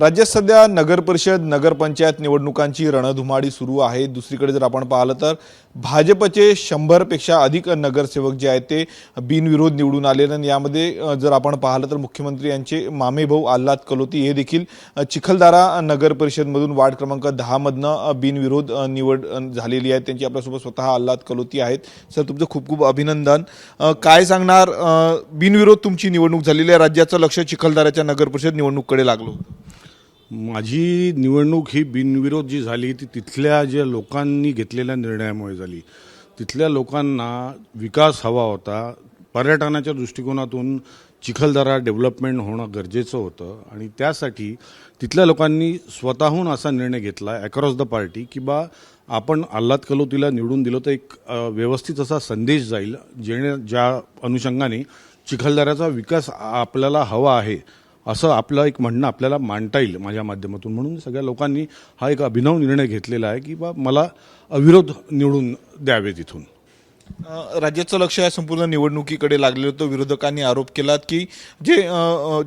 राज्यात सध्या नगरपरिषद नगरपंचायत निवडणुकांची रणधुमाडी सुरू आहे. दुसरीकडे जर आपण पाहिलं तर भाजपचे शंभरपेक्षा अधिक नगरसेवक जे आहेत ते बिनविरोध निवडून आलेले आणि यामध्ये जर आपण पाहिलं तर मुख्यमंत्री यांचे मामेभाऊ आल्हाद कलोती हे देखील चिखलदारा चिखलदरा वार्ड क्रमांक दहामधनं बिनविरोध निवड झालेली आहे. त्यांची आपल्यासोबत स्वतः आल्हाद कलोती आहेत. सर तुमचं खूप खूप अभिनंदन. काय सांगणार बिनविरोध तुमची निवडणूक झालेली आहे. राज्याचं लक्ष चिखलदऱ्याच्या नगरपरिषद निवडणूककडे लागलं होतं. माझी निवडणूक ही बिनविरोध जी झाली ती तिथल्या ज्या लोकांनी घेतलेल्या निर्णयामुळे झाली. तिथल्या लोकांना विकास हवा होता. पर्यटनाच्या दृष्टिकोनातून चिखलदरा डेव्हलपमेंट होणं गरजेचं होतं आणि त्यासाठी तिथल्या लोकांनी स्वतःहून असा निर्णय घेतला अक्रॉस द पार्टी की बा आपण आल्हाद कलोतीला निवडून दिलं तर एक व्यवस्थित असा संदेश जाईल जेणे ज्या अनुषंगाने चिखलदऱ्याचा विकास आपल्याला हवा आहे. असं आपलं एक म्हणणं आपल्याला मांडता येईल माझ्या माध्यमातून. म्हणून सगळ्या लोकांनी हा एक अभिनव निर्णय घेतलेला आहे की बा मला अविरोध निवडून द्यावे तिथून राज्याचं लक्ष या संपूर्ण निवडणुकीकडे लागलेलं होतं. विरोधकांनी आरोप केला की जे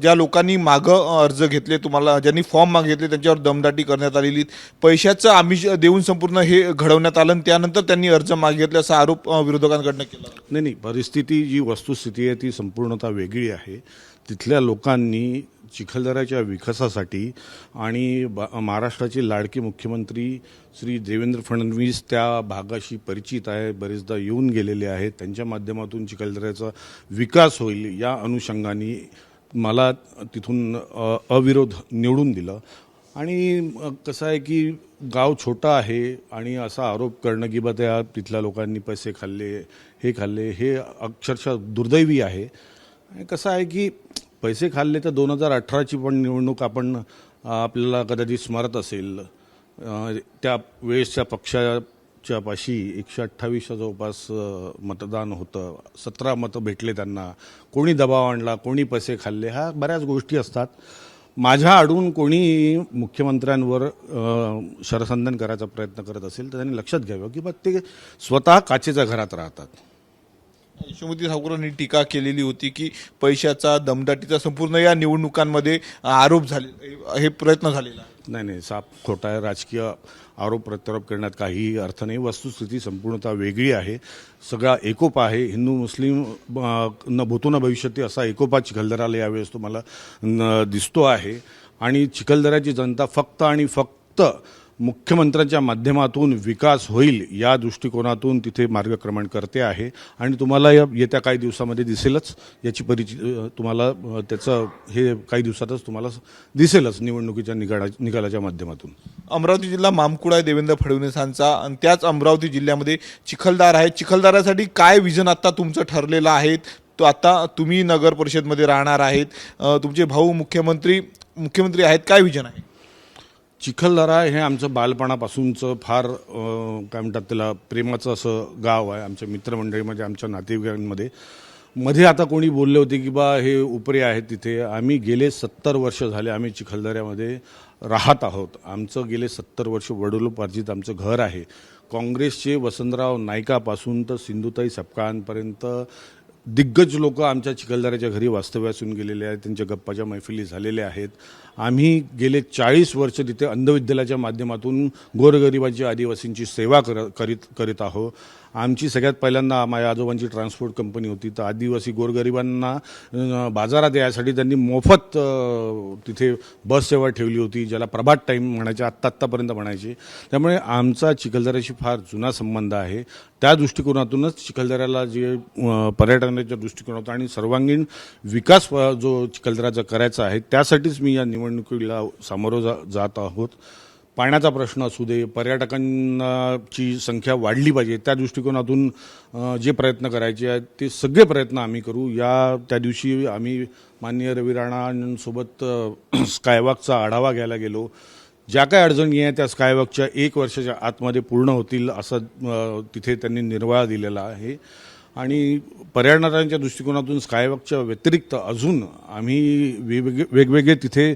ज्या लोकांनी मागं अर्ज घेतले तुम्हाला ज्यांनी फॉर्म मागितले त्यांच्यावर दमदाटी करण्यात आलेली पैशाचं आमिष देऊन संपूर्ण हे घडवण्यात आलं आणि त्यानंतर त्यांनी अर्ज मागितले असा आरोप विरोधकांकडनं केला. नाही नाही परिस्थिती जी वस्तुस्थिती आहे ती संपूर्णतः वेगळी आहे. तिथल्या लोकांनी चिखलदऱ्याच्या विकासासाठी आणि बा महाराष्ट्राचे लाडके मुख्यमंत्री श्री देवेंद्र फडणवीस त्या भागाशी परिचित आहे बरेचदा येऊन गेलेले आहेत. त्यांच्या माध्यमातून चिखलदऱ्याचा विकास होईल या अनुषंगाने मला तिथून अविरोध निवडून दिलं. आणि कसं आहे की गाव छोटा आहे आणि असा आरोप करणं की बा त्या तिथल्या लोकांनी पैसे खाल्ले हे खाल्ले हे अक्षरशः दुर्दैवी आहे. कसं आहे की पैसे खाल्ले तर दोन हजार अठराची पण निवडणूक आपण आपल्याला कदाचित स्मरत असेल. त्या वेळेसच्या पक्षाच्या पाशी एकशे अठ्ठावीसच्या जवळपास मतदान होतं. सतरा मतं भेटले त्यांना. कोणी दबाव आणला कोणी पैसे खाल्ले ह्या बऱ्याच गोष्टी असतात. माझ्या आडून कोणी मुख्यमंत्र्यांवर शरसंधन करायचा प्रयत्न करत असेल तर त्यांनी लक्षात घ्यावं की बा ते स्वतः काचेच्या घरात राहतात. यशोमती ठाकूरांनी टीका केलेली होती की पैशाचा दमदाटीचा संपूर्ण या निवडणुकांमध्ये आरोप झाले हे प्रयत्न झालेला नाही नाही साप खोटा राजकीय आरोप प्रत्यारोप करण्यात काहीही अर्थ नाही. वस्तुस्थिती संपूर्णतः वेगळी आहे. सगळा एकोपा आहे. हिंदू मुस्लिम न भूतो न भविष्यती असा एकोपा चिखलदराला यावेळेस तुम्हाला न- दिसतो आहे. आणि चिखलदऱ्याची जनता फक्त आणि फक्त मुख्यमंत्र्यांच्या माध्यमातून विकास होईल या दृष्टिकोनातून तिथे मार्गक्रमण करते आहे. आणि तुम्हाला या- येत्या काही दिवसामध्ये दिसेलच. याची परिचित तुम्हाला त्याचं हे काही दिवसातच तुम्हाला दिसेलच निवडणुकीच्या निकाला निकालाच्या माध्यमातून. अमरावती जिल्हा मामकुळ आहे देवेंद्र फडणवीसांचा आणि त्याच अमरावती जिल्ह्यामध्ये चिखलदार आहे. चिखलदारासाठी काय विजन आत्ता तुमचं ठरलेलं आहे? तो आता तुम्ही नगर परिषदमध्ये राहणार आहेत. तुमचे भाऊ मुख्यमंत्री मुख्यमंत्री आहेत. काय विजन आहे? चिखलदरा हे आमचं बालपणापासूनचं फार काय म्हणतात त्याला प्रेमाचं असं गाव आहे. आमच्या मित्रमंडळीमध्ये आमच्या नातेवाईकांमध्ये. मध्ये आता कोणी बोलले होते की बा हे उपरे आहेत तिथे. आम्ही गेले सत्तर वर्ष झाले आम्ही चिखलदऱ्यामध्ये राहत आहोत. आमचं गेले सत्तर वर्ष वडिलोपार्जित आमचं घर आहे. काँग्रेसचे वसंतराव नायकापासून तर सिंधुताई सपकाळांपर्यंत दिग्गज लोक आमच्या चिखलदऱ्याच्या घरी वास्तव्यास येऊन गेलेले आहेत त्यांच्या गप्पाच्या मैफिली झालेल्या आहेत. आम्ही गेले चाळीस वर्ष तिथे अंधविद्यालयाच्या माध्यमातून गोरगरिबांची आदिवासींची सेवा कर करीत करीत आहोत. आमची सगळ्यात पहिल्यांदा माझ्या आजोबांची ट्रान्सपोर्ट कंपनी होती. तर आदिवासी गोरगरिबांना बाजारात यायसाठी त्यांनी मोफत तिथे बस सेवा ठेवली होती ज्याला प्रभात टाईम म्हणायचे आत्ता आत्तापर्यंत म्हणायचे. त्यामुळे आमचा चिखलदऱ्याशी फार जुना संबंध आहे. त्या दृष्टिकोनातूनच चिखलदऱ्याला जे पर्यटनाच्या दृष्टिकोनातून आणि सर्वांगीण विकास जो चिखलदऱ्याचा करायचा आहे त्यासाठीच मी या निवडणुकीला सामोरं जा जात आहोत. पाण्याचा प्रश्न असू दे पर्यटकांची संख्या वाढली पाहिजे त्या दृष्टिकोनातून जे प्रयत्न करायचे आहेत ते सगळे प्रयत्न आम्ही करू. या त्या दिवशी आम्ही माननीय रवी राणांसोबत स्कायवॉकचा आढावा घ्यायला गेलो. ज्या काही अडचणी आहेत त्या स्कायवॉकच्या एक वर्षाच्या आतमध्ये पूर्ण होतील असं तिथे त्यांनी निर्वाळा दिलेला आहे. आणि पर्यावरणाच्या दृष्टिकोनातून स्कायवॉकच्या व्यतिरिक्त अजून आम्ही वेगवेगळे वेगवेगळे तिथे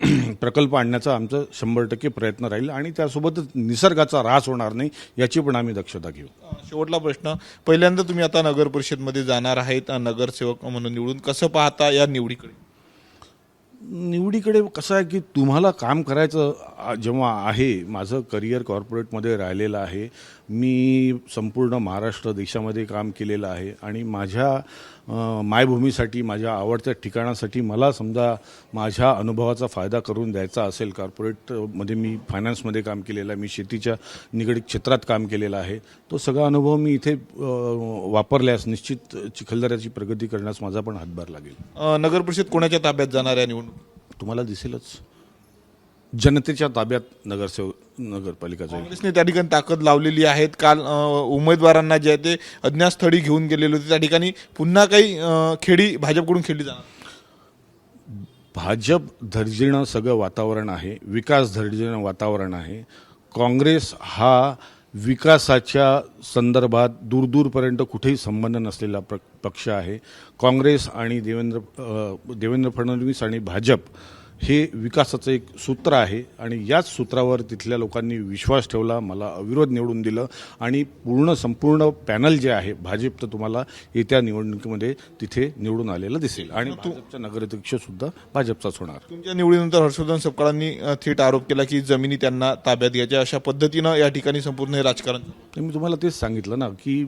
प्रकल्प आणण्याचा आमचा शंभर टक्के प्रयत्न राहील आणि त्यासोबतच निसर्गाचा ऱ्हास होणार नाही याची पण आम्ही दक्षता घेऊ. शेवटला प्रश्न. पहिल्यांदा तुम्ही आता नगर परिषदमध्ये जाणार आहेत. नगरसेवक म्हणून निवडून कसं पाहता या निवडीकडे? निवडीकडे कसं आहे की तुम्हाला काम करायचं जेव्हा आहे माझं करिअर कॉर्पोरेटमध्ये राहिलेलं आहे मी संपूर्ण महाराष्ट्र देशामध्ये काम केलेलं आहे आणि माझ्या मायभूमीसाठी माझ्या आवडत्या ठिकाणासाठी मला समजा माझ्या अनुभवाचा फायदा करून द्यायचा असेल कॉर्पोरेटमध्ये मी फायनान्समध्ये काम केलेलं आहे मी शेतीच्या निगडीत क्षेत्रात काम केलेलं आहे तो सगळा अनुभव मी इथे वापरल्यास निश्चित चिखलदऱ्याची प्रगती करण्यास माझा पण हातभार लागेल. नगर परिषद कोणाच्या ताब्यात जाणार आहे निवडणूक? तुम्हाला दिसेलच. जनतेच्या ताब्यात नगरसेवक नगरपालिका काँग्रेसने त्या ठिकाणी ताकद लावलेली आहेत. काल अ, उमेदवारांना जे आहे ते अज्ञात स्थळी घेऊन गेलेले होते. त्या ठिकाणी पुन्हा काही अ, खेडी भाजपकडून खेळली जाणार. भाजप धर्जीणं सगळं वातावरण आहे. विकास धर्जीणं वातावरण आहे. काँग्रेस हा विकासाच्या संदर्भात दूरदूरपर्यंत कुठेही संबंध नसलेला प्र पक्ष आहे. काँग्रेस आणि देवेंद्र अ, देवेंद्र फडणवीस आणि भाजप हे विकासाचं एक सूत्र आहे आणि याच सूत्रावर तिथल्या लोकांनी विश्वास ठेवला मला अविरोध निवडून दिलं आणि पूर्ण संपूर्ण पॅनल जे आहे भाजप तर तुम्हाला येत्या निवडणुकीमध्ये तिथे निवडून आलेलं दिसेल. आणि भाजपचा नगराध्यक्ष सुद्धा भाजपचाच होणार. तुमच्या निवडीनंतर हर्षवर्धन सपकाळांनी थेट आरोप केला की जमिनी त्यांना ताब्यात घ्यायच्या. अशा पद्धतीनं या ठिकाणी संपूर्ण हे राजकारण मी तुम्हाला तेच सांगितलं ना की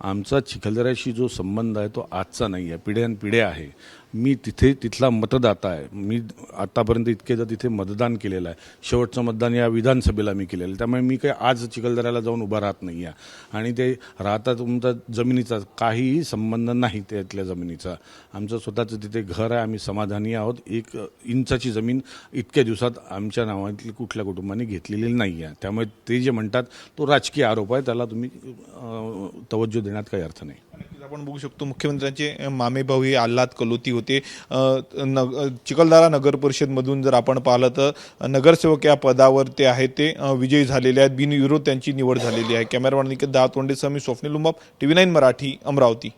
आमचा चिखलदऱ्याशी जो संबंध आहे तो आजचा नाही आहे पिढ्यानपिढ्या आहे. मी तिथे तिथला मतदाता आहे. मी आतापर्यंत इतकेदा तिथे मतदान केलेलं आहे. शेवटचं मतदान या विधानसभेला मी केलेलं आहे. त्यामुळे मी काही आज चिखलदऱ्याला जाऊन उभा राहत नाही आहे. आणि ते राहता तुमचा जमिनीचा काहीही संबंध नाही त्यातल्या जमिनीचा. आमचं स्वतःचं तिथे घर आहे. आम्ही समाधानी आहोत. एक इंचाची जमीन इतक्या दिवसात आमच्या नावातली कुठल्या कुटुंबाने घेतलेली नाही आहे. त्यामुळे ते जे म्हणतात तो राजकीय आरोप आहे त्याला तुम्ही तवज्जो देण्यात काही अर्थ नाही. आपण बघू शकतो मुख्यमंत्र्यांचे मामे भाऊ हे आल्हाद कलोती होते. नग चिखलदारा चिखलदरा नगर परिषदमधून जर आपण पाहिलं तर नगरसेवक या पदावर ते आहेत ते विजयी झालेले आहेत. बिनविरोध त्यांची निवड झालेली आहे. कॅमेरामॅन निकेत दहा तोंडेसह मी Swapnil T V nine Marathi Amravati.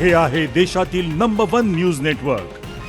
हे आहे देशातील नंबर वन न्यूज नेटवर्क